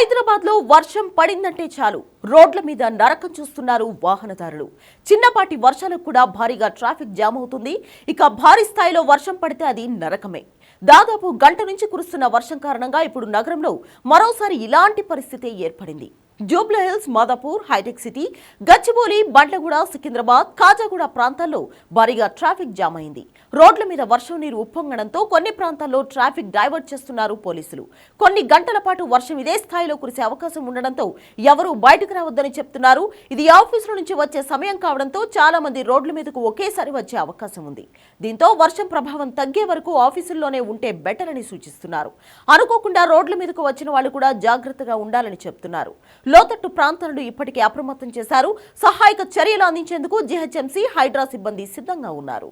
హైదరాబాద్లో వర్షం పడిందంటే చాలు. రోడ్ల మీద నరకం చూస్తున్నారు వాహనదారులు. చిన్నపాటి వర్షాలకు కూడా భారీగా ట్రాఫిక్ జామ్ అవుతుంది. ఇక భారీ స్థాయిలో వర్షం పడితే అది నరకమే. దాదాపు గంట నుంచి కురుస్తున్న వర్షం కారణంగా ఇప్పుడు నగరంలో మరోసారి ఇలాంటి పరిస్థితి ఏర్పడింది. జూబ్లీ హిల్స్ మాదాపూర్ హైటెక్ సిటీ గచ్చిబౌలి బండ్లగూడ సికింద్రాబాద్ కాజాగూడ ప్రాంతాల్లో భారీగా ట్రాఫిక్ జామ్ అయింది. రోడ్ల మీద వర్షం నీరు ఉప్పొంగడంతో కొన్ని ప్రాంతాల్లో ట్రాఫిక్ డైవర్ట్ చేస్తున్నారు పోలీసులు. కొన్ని గంటల పాటు వర్షం ఇదే స్థాయిలో కురిసే అవకాశం ఉండడంతో ఎవరూ బయటకు రావద్దని చెప్తున్నారు. ఇది ఆఫీసుల నుంచి వచ్చే సమయం కావడంతో చాలా మంది రోడ్ల మీదకు ఒకేసారి వచ్చే అవకాశం ఉంది. దీంతో వర్షం ప్రభావం తగ్గే వరకు ఆఫీసుల్లోనే ఉంటే బెటర్ అని సూచిస్తున్నారు. అనుకోకుండా రోడ్ల మీదకు వచ్చిన వాళ్ళు కూడా జాగ్రత్తగా ఉండాలని చెప్తున్నారు. లోతట్టు ప్రాంతాలను ఇప్పటికే అప్రమత్తం చేశారు. సహాయక చర్యలు అందించేందుకు జీహెచ్ఎంసీ హైడ్రా సిబ్బంది సిద్ధంగా ఉన్నారు.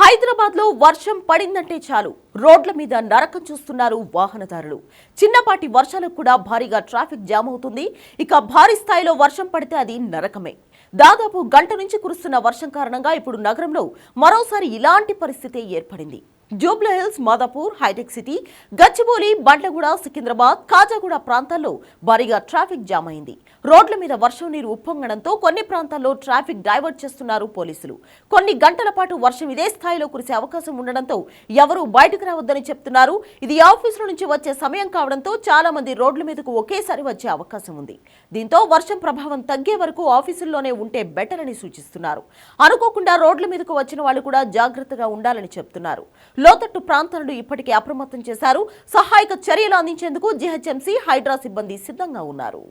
హైదరాబాద్లో వర్షం పడిందంటే చాలు. రోడ్ల మీద నరకం చూస్తున్నారు వాహనదారులు. చిన్నపాటి వర్షాలకు కూడా భారీగా ట్రాఫిక్ జామ్ అవుతుంది. ఇక భారీ స్థాయిలో వర్షం పడితే అది నరకమే. దాదాపు గంట నుంచి కురుస్తున్న వర్షం కారణంగా ఇప్పుడు నగరంలో మరోసారి ఇలాంటి పరిస్థితి ఏర్పడింది. జూబ్లీ హిల్స్ మాదాపూర్ హైటెక్ సిటీ గచ్చిబౌలి బండ్లగూడ సికింద్రాబాద్ కాజాగూడ ప్రాంతాల్లో భారీగా ట్రాఫిక్ జామ్ అయింది. రోడ్ల మీద వర్షం నీరు ఉప్పొంగడంతో కొన్ని ప్రాంతాల్లో ట్రాఫిక్ డైవర్ట్ చేస్తున్నారు పోలీసులు. కొన్ని గంటల పాటు వర్షం ఇదే స్థాయిలో కురిసే అవకాశం ఉండడంతో ఎవరూ బయటకు రావద్దని చెప్తున్నారు. ఇది ఆఫీసుల నుంచి వచ్చే సమయం కావడంతో చాలా మంది రోడ్ల మీదకు ఒకేసారి వచ్చే అవకాశం ఉంది. దీంతో వర్షం ప్రభావం తగ్గే వరకు ఆఫీసుల్లోనే ఉంటే బెటర్ అని సూచిస్తున్నారు. అనుకోకుండా రోడ్ల మీదకు వచ్చిన వాళ్ళు కూడా జాగ్రత్తగా ఉండాలని చెప్తున్నారు. లోతట్టు ప్రాంతాలను ఇప్పటికే అప్రమత్తం చేశారు. సహాయక చర్యలు అందించేందుకు జీహెచ్ఎంసీ హైడ్రా సిబ్బంది సిద్ధంగా ఉన్నారు.